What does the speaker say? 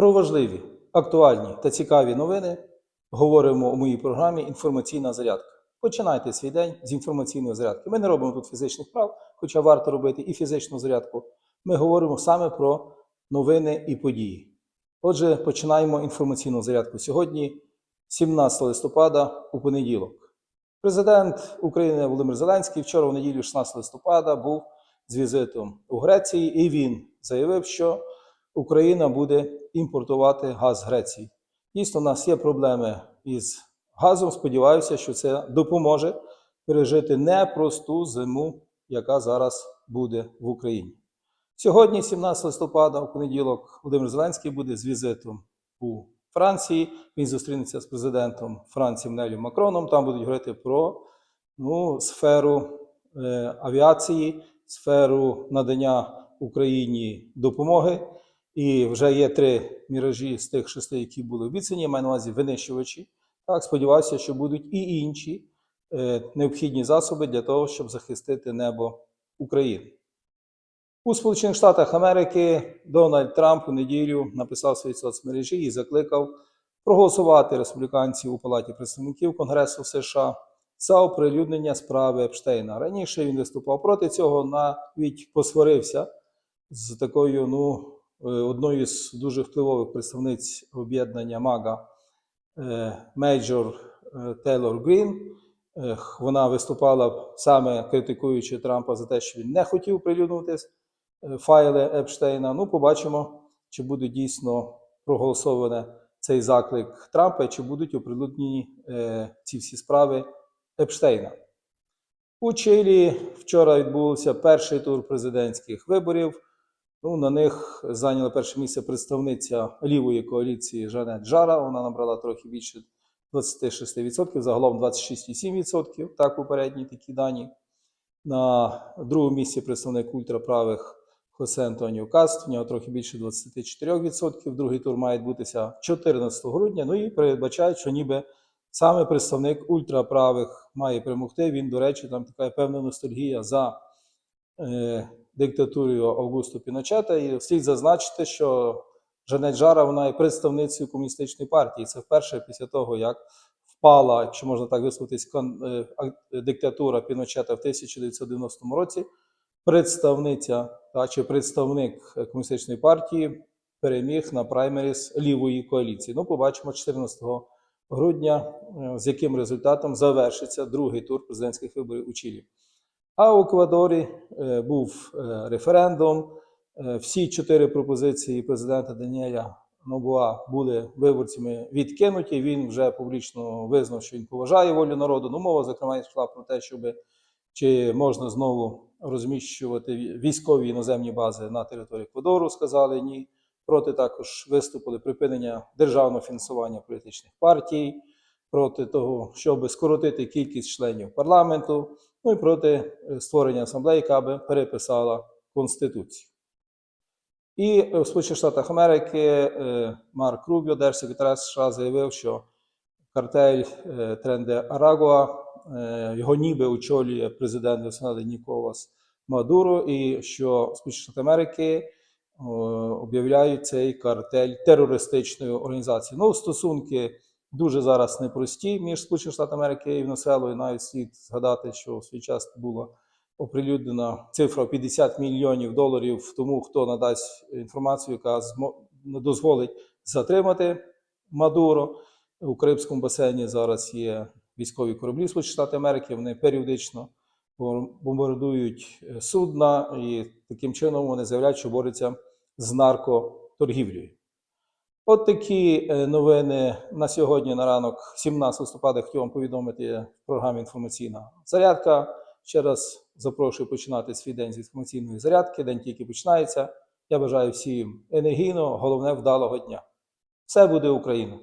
Про важливі, актуальні та цікаві новини говоримо у моїй програмі Інформаційна зарядка. Починайте свій день з інформаційної зарядки. Ми не робимо тут фізичних прав, хоча варто робити і фізичну зарядку. Ми говоримо саме про новини і події. Отже, починаємо інформаційну зарядку сьогодні, 17 листопада, у понеділок. Президент України Володимир Зеленський вчора, у неділю, 16 листопада, був з візитом у Греції, і він заявив, що Україна буде імпортувати газ з Греції. Дійсно, у нас є проблеми із газом. Сподіваюся, що це допоможе пережити непросту зиму, яка зараз буде в Україні. Сьогодні, 17 листопада, у понеділок, Володимир Зеленський буде з візитом у Франції. Він зустрінеться з президентом Франції Нелі Макроном. Там будуть говорити про ну, сферу е, авіації, сферу надання Україні допомоги. І вже є три міражі з тих шести, які були обіцяні. Я маю на увазі винищувачі. Так, сподіваюся, що будуть і інші е, необхідні засоби для того, щоб захистити небо України. У Сполучених Штатах Америки Дональд Трамп у неділю написав в своїй соцмережі і закликав проголосувати республіканців у Палаті представників Конгресу США за оприлюднення справи Епштейна. Раніше він виступав проти цього, навіть посварився з такою, ну, одною з дуже впливових представниць об'єднання МАГА е, Мейджор е, Тейлор Грін. Е, Вона виступала саме критикуючи Трампа за те, що він не хотів прилюднути е, файли Епштейна. Ну, побачимо, чи буде дійсно проголосований цей заклик Трампа, чи будуть оприлюднені е, ці всі справи Епштейна. У Чилі вчора відбувся перший тур президентських виборів. Ну, на них зайняла перше місце представниця лівої коаліції Жанет Жара. Вона набрала трохи більше 26%, загалом 26,7%. Так, попередні такі дані. На другому місці представник ультраправих Хосе Антоніо Каст, в нього трохи більше 24%. Другий тур має відбутися 14 грудня. Ну і передбачають, що ніби саме представник ультраправих має перемогти. Він, до речі, там така певна ностальгія за е, диктатурою Августу Піночета. І слід зазначити, що Жанет Жара вона є представницею комуністичної партії. Це вперше після того, як впала, якщо можна так висловитись, е, диктатура Піночета в 1990 році. Представниця та чи представник комуністичної партії переміг на праймеріс лівої коаліції. Ну, побачимо 14 грудня, е, з яким результатом завершиться другий тур президентських виборів у Чилі. А у Еквадорі був е, референдум. Е, Всі чотири пропозиції президента Даніеля Нобуа були виборцями відкинуті. Він вже публічно визнав, що він поважає волю народу. Ну, мова, зокрема, йшла про те, щоб чи можна знову розміщувати військові іноземні бази на території Еквадору. Сказали ні. Проти також виступили припинення державного фінансування політичних партій, проти того, щоб скоротити кількість членів парламенту, ну і проти е, створення асамблеї, яка би переписала Конституцію. І в Сполучених Штатах Америки е, Марк Рубіо, держсекретар США, заявив, що картель е, Тренде Арагуа, е, його ніби очолює президент Венесуели Ніколас Мадуро, і що Сполучені Штати Америки об'являють цей картель терористичною організацією. Ну, стосунки дуже зараз непрості між Сполученими Штатами Америки і Венесуелою. Навіть слід згадати, що в свій час була оприлюднена цифра 50 мільйонів доларів тому, хто надасть інформацію, яка дозволить затримати Мадуро. У Карибському басейні зараз є військові кораблі Сполучених Штатів Америки. Вони періодично бомбардують е, судна, і таким чином вони заявляють, що борються з наркоторгівлею. От такі е, новини на сьогодні на ранок, 17 листопада, хотів вам повідомити в програмі інформаційна зарядка. Ще раз запрошую починати свій день з інформаційної зарядки. День тільки починається. Я бажаю всім енергійного, головне вдалого дня. Все буде Україна!